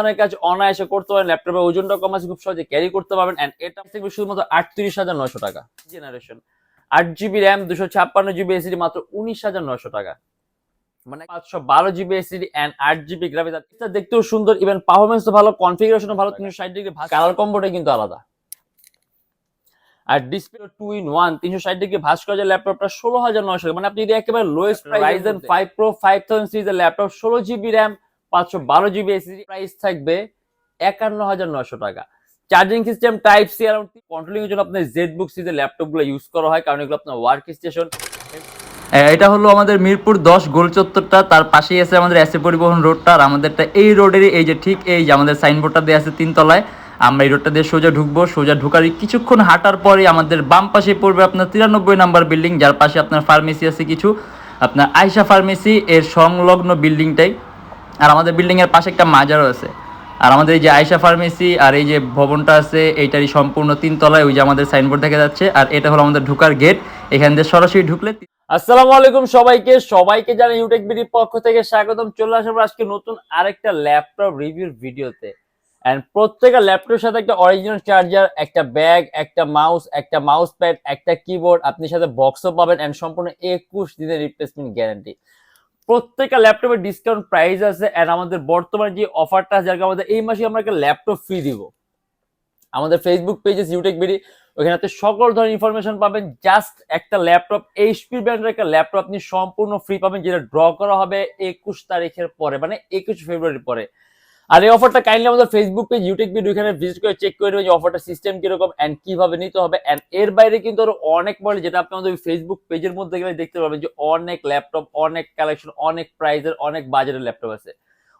ধরনের কাজ অনায়াসে করতে পারেন ল্যাপটপের ওজনটা কম আছে খুব সহজে ক্যারি করতে পারবেন এন্ড এটা থাকবে শুধুমাত্র আটত্রিশ হাজার নয়শো টাকা। জেনারেশন আট জিবি র্যাম দুশো ছাপ্পান্ন জিবি এসিডি মাত্র উনিশ হাজার নয়শো টাকা। মানে পাঁচশো বারো জিবি এসিডি এন্ড আট জিবি গ্রাফিক্স এটা দেখতেও সুন্দর ইভেন পারফরমেন্স তো ভালো কনফিগারেশনও ভালো তিনশো ষাট ডিগ্রি কালার কম্বোটাই কিন্তু আলাদা। আর ডিসপ্লে টু ইন ওয়ান তিনশো ষাট ডিগ্রি ভাস করা যায় ল্যাপটপটা ষোলো হাজার নয়শো মানে আপনি যদি একেবারে lowest Ryzen five pro five thousand সিরিজের ল্যাপটপ ষোলো জিবি র্যাম পাঁচশো বারো জিবি এসিডি প্রাইস থাকবে একান্ন হাজার নয়শো টাকা। Charging system type C around controlling এর জন্য আপনার জেড বুক সিরিজের ল্যাপটপগুলো ইউজ করা হয়, কারণ এগুলো আপনার ওয়ার্ক স্টেশন এটা হলো আমাদের মিরপুর দশ গোল চত্বরটা, তার পাশেই আছে আমাদের এসে পরিবহন রোডটা আর আমাদেরটা এই রোডেরই এই যে ঠিক এই যে আমাদের সাইনবোর্ডটা দেওয়া আছে তিনতলায়, আমরা এই রোডটা দিয়ে সোজা ঢুকবো, সোজা ঢুকার কিছুক্ষণ হাঁটার পরে আমাদের বাম পাশে পড়বে আপনার তিরানব্বই নাম্বার বিল্ডিং যার পাশে আপনার ফার্মেসি আছে কিছু। আপনার আয়সা ফার্মেসি এর সংলগ্ন বিল্ডিংটাই আর আমাদের বিল্ডিং এর পাশে একটা মাজারও আছে। আর আমাদের এই যে আয়সা ফার্মেসি আর এই যে ভবনটা আছে, এইটারই সম্পূর্ণ তিনতলায় ওই যে আমাদের সাইনবোর্ড দেখা যাচ্ছে। আর এটা হলো আমাদের ঢুকার গেট এখান দিয়ে সরাসরি ঢুকলে আসসালামু আলাইকুম সবাইকে। সবাইকে জানাই ইউটেক বিডির পক্ষ থেকে স্বাগতম। চলে আসলাম আজকে নতুন আরেকটা ল্যাপটপ রিভিউর ভিডিওতে এন্ড প্রত্যেকটা ল্যাপটপের সাথে একটা অরিজিনাল চার্জার একটা ব্যাগ একটা মাউস একটা মাউস প্যাড একটা কিবোর্ড আপনি সাথে বক্সও পাবেন। এন্ড সম্পূর্ণ একুশ দিনের রিপ্লেসমেন্ট গ্যারান্টি প্রত্যেকটা ল্যাপটপের ডিসকাউন্ট প্রাইস আছে অ্যান্ড আমাদের বর্তমানে যে অফারটা আছে যার আমাদের এই মাসে আমরা একটা ল্যাপটপ ফ্রি দিব। আমাদের ফেসবুক পেজেস ইউটেক বিডি ওখানে আপনি সকল ধরনের ইনফরমেশন পাবেন। জাস্ট একটা ল্যাপটপ এইচপি ব্র্যান্ডের একটা ল্যাপটপ আপনি সম্পূর্ণ ফ্রি পাবেন, যেটা ড্র করা হবে একুশ তারিখের পরে মানে একুশ ফেব্রুয়ারির পরে। আর এই অফারটা কাইন্ডলি আমাদের ফেসবুক পেজ ইউটিউব ভিডিও এখানে ভিজিট করে চেক করে নেবেন যে অফারটা সিস্টেম কীরকম এন্ড কীভাবে নিতে হবে এন্ড এর বাইরে কিন্তু আরও অনেক মডেল যেটা আপনি আমাদের ফেসবুক পেজের মধ্যে গেলে দেখতে পাবেন যে অনেক ল্যাপটপ অনেক কালেকশন অনেক প্রাইজের অনেক বাজারের ল্যাপটপ আছে।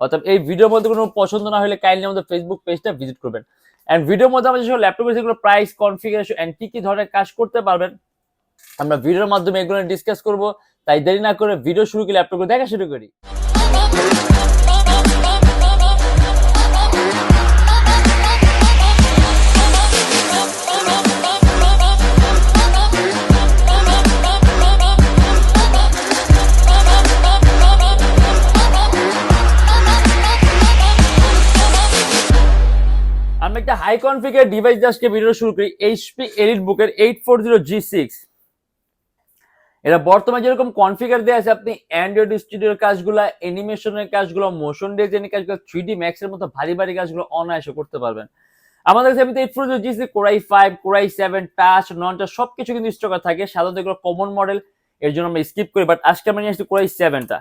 অর্থাৎ এই ভিডিওর মধ্যে কোনো পছন্দ না হলে কাইন্ডলি আমাদের ফেসবুক পেজটা ভিজিট করবেন। এন্ড ভিডিওর মধ্যে আমাদের যেসব ল্যাপটপের যেগুলো প্রাইস কনফিগারেশন এন্ড কি কি ধরনের কাজ করতে পারবেন, আমরা ভিডিওর মাধ্যমে এগুলো ডিসকাস করব। তাই দেরি না করে ভিডিও শুরু করে ল্যাপটপ দেখা শুরু করি। একটা হাই কনফিগার ডিভাইস আজকে ভিডিও শুরু করি এইচপি এলিট বুকের eight four zero G six এটা বর্তমানে যেরকম কনফিগার দেওয়া আছে, আপনি অ্যান্ড্রয়েড স্টুডিওর কাজগুলো অ্যানিমেশনের কাজগুলো মোশন ডিজাইনের কাজগুলো থ্রি ডি ম্যাক্সের মতো ভারী ভারী কাজগুলো অনায়াসে করতে পারবেন। আমাদের কাছে এমনিতে eight four zero G six core i five core i seven touch non touch সব কিছু কিন্তু স্টকে থাকে, সাধারণত এগুলো কমন মডেল এর জন্য আমরা স্কিপ করি বাট আজকে আমরা নিয়ে আসছি কোরাই সেভেনটা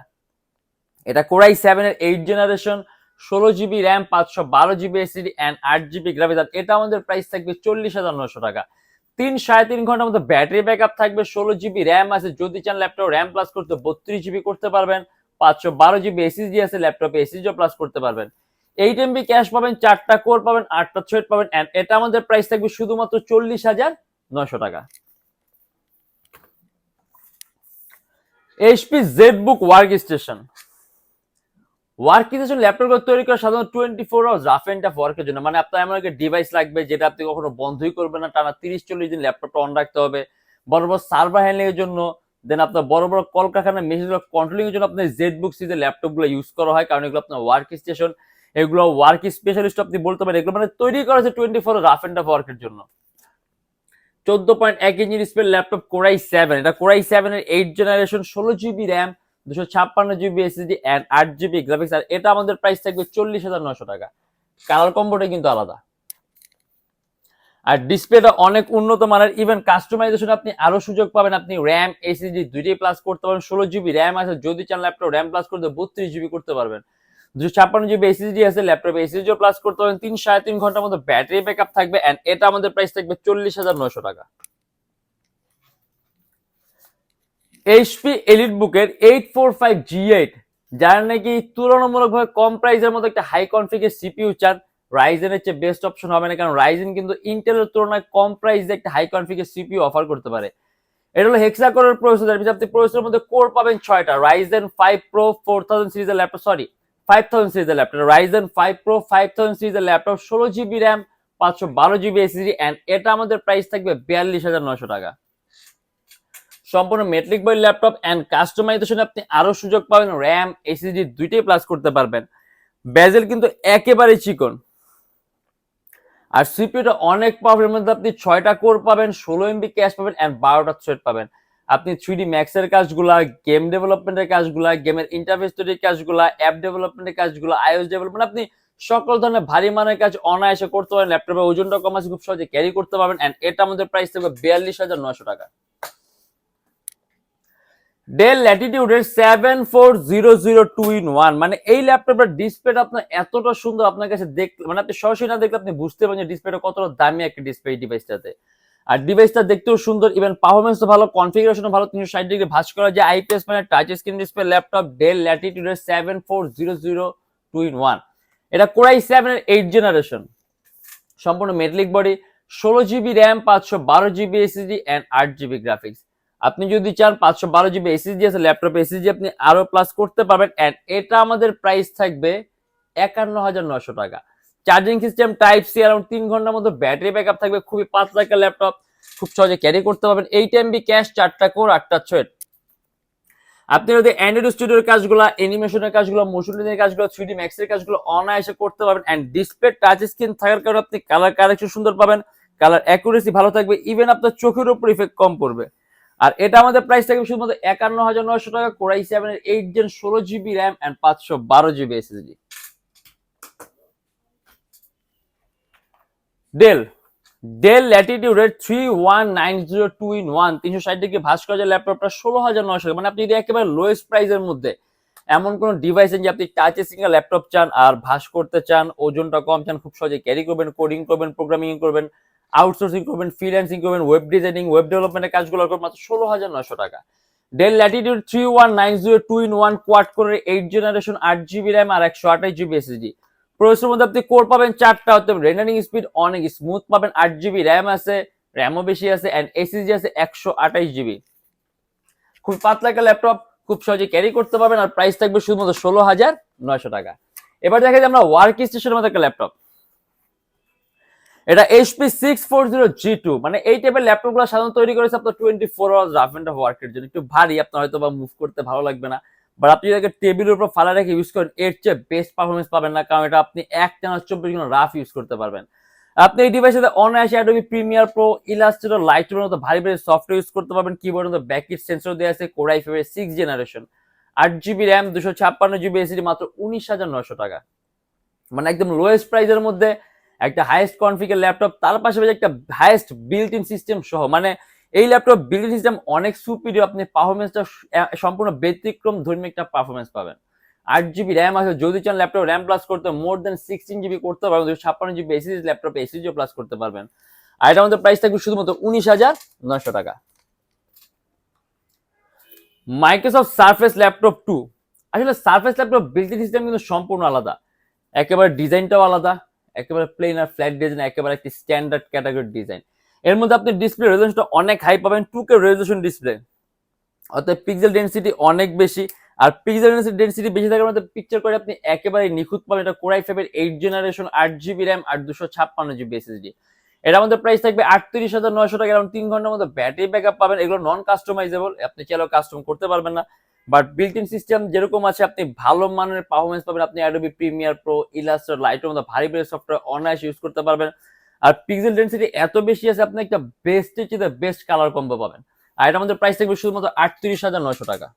এটা কোরাই সেভেনের এইট জেনারেশন ষোলো জিবি র্যাম পাঁচশো বারো জিবি এসিডি অ্যান্ড আট জিবি গ্রাফিক্স এটা আমাদের প্রাইস থাকবে চল্লিশ হাজার নশো টাকা। তিন, সাড়ে তিন ঘণ্টার মধ্যে ব্যাটারি ব্যাক আপ থাকবে, ষোলো জিবি র্যাম আছে। যদি চান ল্যাপটপ র্যাম প্লাস করতে বত্রিশ জিবি করতে পারবেন। পাঁচশো বারো জিবি এসএসডি আছে ল্যাপটপে এসএসডিও প্লাস করতে পারবেন। এইট এমবি ক্যাশ পাবেন, চারটা কোর পাবেন, আটটা থ্রেড পাবেন অ্যান্ড এটা আমাদের প্রাইস থাকবে শুধুমাত্র চল্লিশ হাজার নশো টাকা। HP Z book workstation workstation laptop তৈরি করা সাধারণত twenty four hours rough and tough ওয়ার্কের জন্য। মানে আপনার এমন একটা ডিভাইস লাগবে যেটা আপনি কখনো বন্ধই করবেন না, টানা তিরিশ চল্লিশ দিন ল্যাপটপটা অন রাখতে হবে। বড় বড় সার্ভার হ্যান্ডলিং এর জন্য দেন আপনার বড় বড় কলকারখানা মেশিনগুলো কন্ট্রোলিং এর জন্য আপনার জেড বুক সিরিজের ল্যাপটপগুলো ইউজ করা হয়, কারণ এগুলো আপনার ওয়ার্ক স্টেশন এগুলো ওয়ার্ক স্পেশালিস্ট আপনি বলতে পারেন, এগুলো মানে তৈরি করা হয়েছে twenty four rough and tough ওয়ার্কের জন্য। চোদ্দ পয়েন্ট এক inch display laptop core i seven এটা কোরাই সেভেনের এইট জেনারেশন ষোলো জিবি র্যাম দুশো ছাপ্পান্ন জিবি এসএসডি অ্যান্ড আট জিবি গ্রাফিক্স আর এটা আমাদের প্রাইস থাকবে চল্লিশ হাজার নশো টাকা। কালার কম্বোটা কিন্তু আলাদা। আর ডিসপ্লেটা অনেক উন্নত মানের ইভেন কাস্টমাইজেশন আপনি আরও সুযোগ পাবেন। আপনি র্যাম এসএসডি দুইটাই প্লাস করতে পারবেন। ষোলো জিবি র্যাম আছে, যদি চান ল্যাপটপ র্যাম প্লাস করতে বত্রিশ জিবি করতে পারবেন। দুশো ছাপ্পান্ন জিবি এসএসডি আছে ল্যাপটপে এসএসডিও প্লাস করতে পারবেন। তিন সাড়ে তিন ঘণ্টার মধ্যে ব্যাটারি ব্যাকআপ থাকবে অ্যান্ড এটা আমাদের প্রাইস থাকবে চল্লিশ হাজার নশো টাকা। এইচপি এলিট বুকের eight four five G eight যারা নাকি তুলনামূলকভাবে কম প্রাইসের মধ্যে একটা হাই কনফিগের সিপিইউ চান রাইজেনের চেয়ে বেস্ট অপশন হবে না, কারণ রাইজেন কিন্তু ইন্টেলের তুলনায় কম প্রাইসে একটা হাই কনফিগের সিপিউ অফার করতে পারে। এটা হলো হেক্সা কোরের প্রসেসর আপনি প্রসেসরের মধ্যে কোর পাবেন ছয়টা। Ryzen five pro four thousand সিরিজের ল্যাপটপ সরি ফাইভ থাউজেন্ড সিরিজের laptop Ryzen five pro five thousand সিরিজের ল্যাপটপ ষোলো জিবি র্যাম পাঁচশো বারো জিবি এসিডি অ্যান্ড এটা আমাদের প্রাইস থাকবে বিয়াল্লিশ হাজার নশো টাকা। সম্পূর্ণ মেট্রিক বই ল্যাপটপ অ্যান্ড কাস্টমাইজেশন আপনি আরও সুযোগ পাবেন। র্যাম এসএসডি দুইটাই প্লাস করতে পারবেন। বেজেল কিন্তু একেবারে চিকন। আর সিপিউটা অনেক পাওয়ার মধ্যে আপনি ছয়টা কোর পাবেন, ষোলো এমবি ক্যাশ পাবেন অ্যান্ড বারোটা থ্রেড পাবেন। আপনি থ্রি ডি ম্যাক্সের কাজগুলা গেম ডেভেলপমেন্টের কাজগুলা গেমের ইন্টারফেস তৈরির কাজগুলা অ্যাপ ডেভেলপমেন্টের কাজগুলা আইওএস ডেভেলপমেন্ট আপনি সকল ধরনের ভারী মানের কাজ অনায়াসে করতে পারেন। ল্যাপটপে ওজনটা কম আছে, খুব সহজে ক্যারি করতে পারবেন। অ্যান্ড এটা আমাদের প্রাইস থাকবে বিয়াল্লিশ হাজার নশো টাকা। Dell ল্যাটিটিউডের seven four zero zero two in one মানে এই ল্যাপটপের ডিসপ্লেটা আপনার এতটা সুন্দর আপনার কাছে দেখ মানে আপনি সরাসরি না দেখলে আপনি বুঝতে পারেন যে ডিসপ্লেটা কতটা দামি একটা ডিসপ্লে এই ডিভাইসটাতে আর ডিভাইসটা দেখতেও সুন্দর ইভেন পারফরমেন্স তো ভালো কনফিগারেশন ভালো, তিনশো ষাট ডিগ্রি ভাঁজ করা যায় আইপিএস মানে touch screen display laptop Dell ল্যাটিটিউডের seven four zero zero two in one এটা কোরাই সেভেনের এইট জেনারেশন সম্পূর্ণ মেটালিক বডি ষোলো জিবি র্যাম পাঁচশো বারো জিবি এসএসডি অ্যান্ড আট জিবি গ্রাফিক্স আপনি যদি চান পাঁচশো বারো জিবি এসএসডি আছে ল্যাপটপে এসএসডি আপনি আরও প্লাস করতে পারবেন অ্যান্ড এটা আমাদের প্রাইস থাকবে একান্ন হাজার নশো টাকা। Charging system type C around তিন ঘণ্টার মতো ব্যাটারি ব্যাকআপ থাকবে, খুবই পাঁচ একটা ল্যাপটপ খুব সহজে ক্যারি করতে পারবেন। এইট এমবি ক্যাশ চারটা কোর আটটা ছয়েট আপনি যদি অ্যান্ড্রয়েড স্টুডিওর কাজগুলো অ্যানিমেশনের কাজগুলো মোশন ডিজাইনের কাজগুলো থ্রি ডি ম্যাক্সের কাজগুলো অনায়াসে করতে পারবেন অ্যান্ড ডিসপ্লে টাচ স্ক্রিন থাকার কারণে আপনি কালার কারেকশন সুন্দর পাবেন কালার অ্যাকুরেসি ভালো থাকবে ইভেন আপনার চোখের উপর ইফেক্ট কম পড়বে। আর এটা আমাদের প্রাইস থাকবে শুধুমাত্র একান্ন হাজার নয়শো টাকা কোরাই সেভেন এর এইট জেন ষোলো জিবি র্যাম অ্যান্ড পাঁচশো বারো GB SSD Dell Dell ল্যাটিটিউডের three one nine zero two in one তিনশো ষাট ডিগ্রি ভাস করা যায় ল্যাপটপটা ষোলো হাজার নয়শো মানে আপনি যদি একেবারে লোয়েস্ট প্রাইসের মধ্যে এমন কোন ডিভাইস যে আপনি টাচ সিঙ্গেল ল্যাপটপ চান আর ভাস করতে চান, ওজনটা কম চান, খুব সহজে ক্যারি করবেন কোডিং করবেন প্রোগ্রামিং করবেন আউটসোর্সিং করবেন ফ্রিল্যান্সিং করবেন ওয়েব ডিজাইনিং ওয়েব ডেভেলপমেন্টের কাজগুলো করবেন মাত্র ষোলো হাজার নয়শো টাকা। Dell latitude three one nine zero two in one quad করে এইট জেনারেশন আট জিবি র্যাম আর একশো আঠাশ জিবি এসএসডি প্রসেসের মধ্যে আপনি কোর পাবেন চারটা হতে রেন্ডারিং স্পিড অনেক স্মুথ পাবেন। আট জিবি র্যাম আছে র্যামও বেশি আছে অ্যান্ড এসএসডি আছে একশো আঠাশ জিবি খুব পাতলা একটা ল্যাপটপ খুব সহজে ক্যারি করতে পারবেন, আর প্রাইস থাকবে শুধুমাত্র ষোলো হাজার নয়শো টাকা। এবার দেখা যায় আমরা ওয়ার্ক স্টেশনের মধ্যে একটা ল্যাপটপ এটা এইচপি সিক্স ফোর মানে এই টাইপের ল্যাপটপগুলো সাধারণত তৈরি করেছে আপনার twenty four hours rough and ওয়ার্কের জন্য। একটু ভারী, আপনার হয়তো বা মুভ করতে ভালো লাগবে না। বাট আপনি যদি টেবিলের উপর ফালা রেখে ইউজ করেন, এর চেয়ে বেস্ট পারফরমেন্স পাবেন না, কারণ এটা আপনি এক টানা চব্বিশ ঘণ্টা রাফ ইউজ করতে পারবেন। আপনি এই ডিভাইসে অনায়াসে অ্যাডোবি প্রিমিয়ার প্রো ইলাস্ট্রেটর লাইটের মতো ভারী ভারী সফটওয়্যার ইউজ করতে পারবেন। কিবোর্ডের মতো ব্যাকিট সেন্সর দেওয়া আছে কোরাই ফেভার সিক্স জেনারেশন আট জিবি র্যাম দুশো ছাপ্পান্ন জিবি এসিডি মাত্র উনিশ হাজার নশো টাকা। মানে একদম লোয়েস্ট প্রাইসের মধ্যে একটা হাইয়েস্ট কনফিগার ল্যাপটপ তার পাশাপাশি একটা হাইয়েস্ট বিল্ট ইন সিস্টেম সহ। মানে এই ল্যাপটপ বিল্ট ইন সিস্টেম অনেক সুপিরিয়র আপনি পারফরমেন্সটা সম্পূর্ণ ব্যতিক্রম ধর্মী একটা পারফরমেন্স পাবেন। আট জিবি র্যাম আছে, যদি চান ল্যাপটপ র্যাম প্লাস করতে মোর দেন সিক্সটিন জিবি করতে পারবেন, দুশো ছাপ্পান্ন জিবি এসিডি ল্যাপটপ এসিডিও প্লাস করতে পারবেন। আর এটা আমাদের প্রাইস থাকবে শুধুমাত্র উনিশ হাজার নশো টাকা। মাইক্রোসফট সার্ফেস ল্যাপটপ টু আসলে Surface laptop built in system কিন্তু সম্পূর্ণ আলাদা। একেবারে ডিজাইনটাও আলাদা। একেবারে প্লেন আর ফ্ল্যাট ডিজাইন একেবারে একটি স্ট্যান্ডার্ড ক্যাটাগরি ডিজাইন এর মধ্যে আপনি ডিসপ্লে রেজলিউশনটা অনেক হাই পাবেন টু কে রেজলিউশন ডিসপ্লে অর্থাৎ পিক্সেল ডেন্সিটি অনেক বেশি, আর পিক্সেল ডেন্সিটি বেশি থাকার মধ্যে পিকচার করে আপনি একেবারে নিখুঁত পাবেন। এটা কোরাই ফাইভের এইট জেনারেশন আট জিবি র্যাম আর দুশো ছাপ্পান্ন জিবি এসএসডি এটা আমাদের প্রাইস থাকবে আটত্রিশ হাজার নয়শো টাকা এরকম তিন ঘণ্টার মধ্যে ব্যাটারি ব্যাকআপ পাবেন। এগুলো নন কাস্টমাইজেবল আপনি চাইলেও কাস্টম করতে পারবেন না। বাট বিল্ট ইন সিস্টেম যেরকম আছে, আপনি ভালো মানের পারফরমেন্স পাবেন। আপনি অ্যাডোবি প্রিমিয়ার প্রো ইলাস্টার লাইটের মতো ভারী ভারী সফটওয়্যার অনায়াস ইউজ করতে পারবেন। আর পিক্সেল ডেন্সিটি এত বেশি আছে, আপনি একটা বেস্টের চেয়ে বেস্ট কালার কম্বো পাবেন। আর এটা আমাদের প্রাইস থাকবে শুধুমাত্র আটত্রিশ হাজার নয়শো টাকা।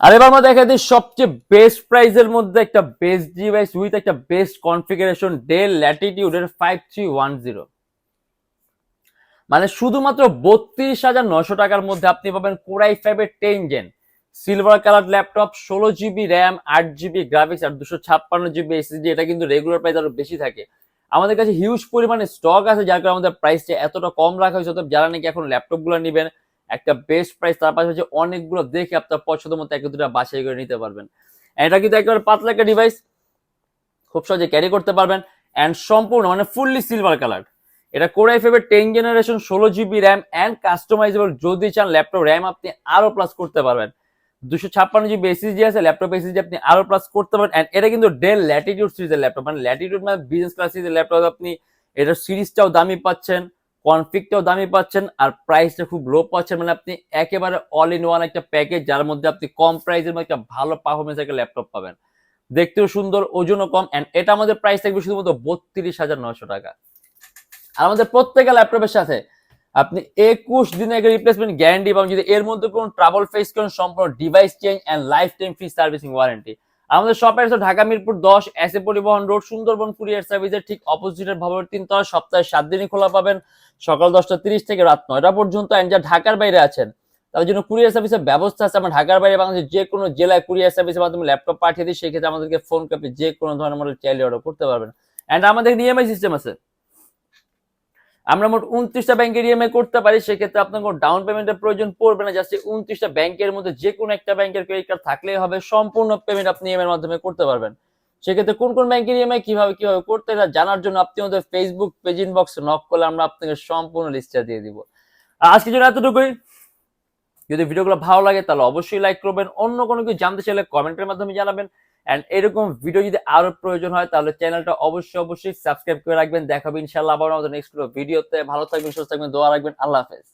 আর এবার আমরা দেখা দিই সবচেয়ে বেস্ট প্রাইসের মধ্যে একটা বেস্ট ডিভাইস উইথ একটা বেস্ট কনফিগারেশন ডেল ল্যাটিটিউডের ফাইভ থ্রি ওয়ান জিরো মানে শুধুমাত্র বত্রিশ হাজার নশো টাকার মধ্যে আপনি পাবেন কোরাই ফাইভের ten gen silver colour laptop ষোলো জিবি র্যাম আট জিবি গ্রাফিক্স আর দুশো ছাপ্পান্ন জিবি এসএসডি এটা কিন্তু রেগুলার প্রাইস আরও বেশি থাকে। আমাদের কাছে হিউজ পরিমাণে স্টক আছে, যার কারণে আমাদের প্রাইসটা এতটা কম রাখা হয়েছে। যারা নাকি এখন ল্যাপটপগুলো নেবেন, একটা বেস্ট প্রাইস তার পাশাপাশি অনেকগুলো দেখে আপনার পছন্দ মতো এক দুটা বাছাই করে নিতে পারবেন। এটা কিন্তু একেবারে পাতলা একটা ডিভাইস খুব সহজে ক্যারি করতে পারবেন। অ্যান্ড সম্পূর্ণ মানে ফুললি সিলভার কালার এটা কোরাই ফাইভের টেন জেনারেশন ষোলো জিবি র্যাম অ্যান্ড কাস্টমাইজেবল যদি চান ল্যাপটপ র্যাম আপনি আরও প্লাস করতে পারবেন। দুশো ছাপ্পান্ন জিবি এসএসডি আছে ল্যাপটপ এসএসডি আপনি আরও প্লাস করতে পারেন অ্যান্ড এটা কিন্তু ডেল ল্যাটিটিউড সিরিজের ল্যাপটপ মানে ল্যাটিটিউড মানে বিজনেস ক্লাস সিরিজের ল্যাপটপ আপনি এটার সিরিজটাও দামি পাচ্ছেন কনফিগটাও দামি পাচ্ছেন, আর প্রাইসটা খুব লো পাচ্ছেন। মানে আপনি একেবারে অল ইন ওয়ান একটা প্যাকেজ যার মধ্যে আপনি কম প্রাইসের মধ্যে একটা ভালো পারফরমেন্স একটা ল্যাপটপ পাবেন। দেখতেও সুন্দর, ওজনও কম। এন্ড এটা আমাদের প্রাইস থাকবে শুধুমাত্র বত্রিশ হাজার নয়শো টাকা। আর আমাদের প্রত্যেকটা ল্যাপটপের সাথে আপনি একুশ দিনের একটা রিপ্লেসমেন্ট গ্যারান্টি পাবেন, যদি এর মধ্যে কোনো ট্রাভেল ফেস করেন, সম্পূর্ণ device change and lifetime free servicing warranty আমাদের শপের আছে ঢাকা মিরপুর দশ এস এ পরিবহন রোড সুন্দরবন কুরিয়ার সার্ভিসের ঠিক অপোজিটের ভবনের তিনতলা সপ্তাহে সাত দিনই খোলা পাবেন, সকাল দশটা তিরিশ থেকে রাত নয়টা পর্যন্ত। অ্যান্ড যা ঢাকার বাইরে আছেন তার জন্য কুরিয়ার সার্ভিসের ব্যবস্থা আছে। আমরা ঢাকার বাইরে বাংলাদেশের যে কোনো জেলায় কুরিয়ার সার্ভিসের মাধ্যমে ল্যাপটপ পাঠিয়ে দিই, সেক্ষেত্রে আমাদেরকে ফোন করে যে কোনো ধরনের মডেল চাইলে অর্ডার করতে পারবেন। অ্যান্ড আমাদের ইএমআই সিস্টেম আছে। আমরা মোট উনত্রিশটা ব্যাংকের ইএমআই করতে পারি, সেক্ষেত্রে আপনার কোনো ডাউন পেমেন্টের প্রয়োজন পড়বে না। জাস্ট উনত্রিশটা ব্যাংকের মধ্যে যে কোনো একটা ব্যাংকের ক্রেডিট কার্ড থাকলেই হবে, সম্পূর্ণ পেমেন্ট আপনি ইএমআই এর মাধ্যমে করতে পারবেন। সেক্ষেত্রে কোন কোন ব্যাংকের ইএমআই কীভাবে কীভাবে করতে হয় জানার জন্য আপনি আমাদের ফেসবুক পেজ ইনবক্স নক করলে আমরা আপনাকে সম্পূর্ণ লিস্টটা দিয়ে দিব। আজকের জন্য এতটুকুই। যদি ভিডিওগুলো ভালো লাগে তাহলে অবশ্যই লাইক করবেন। অন্য কোনো কিছু জানতে চাইলে কমেন্টের মাধ্যমে জানাবেন। এন্ড এরকম ভিডিও যদি আরও প্রয়োজন হয়, তাহলে চ্যানেলটা অবশ্যই অবশ্যই সাবস্ক্রাইব করে রাখবেন। দেখাবেন ইনশাআল্লাহ আবার আমাদের নেক্সট ভিডিওতে ভালো থাকবেন, সুস্থ থাকবেন, দোয়া রাখবেন। আল্লাহ হাফেজ।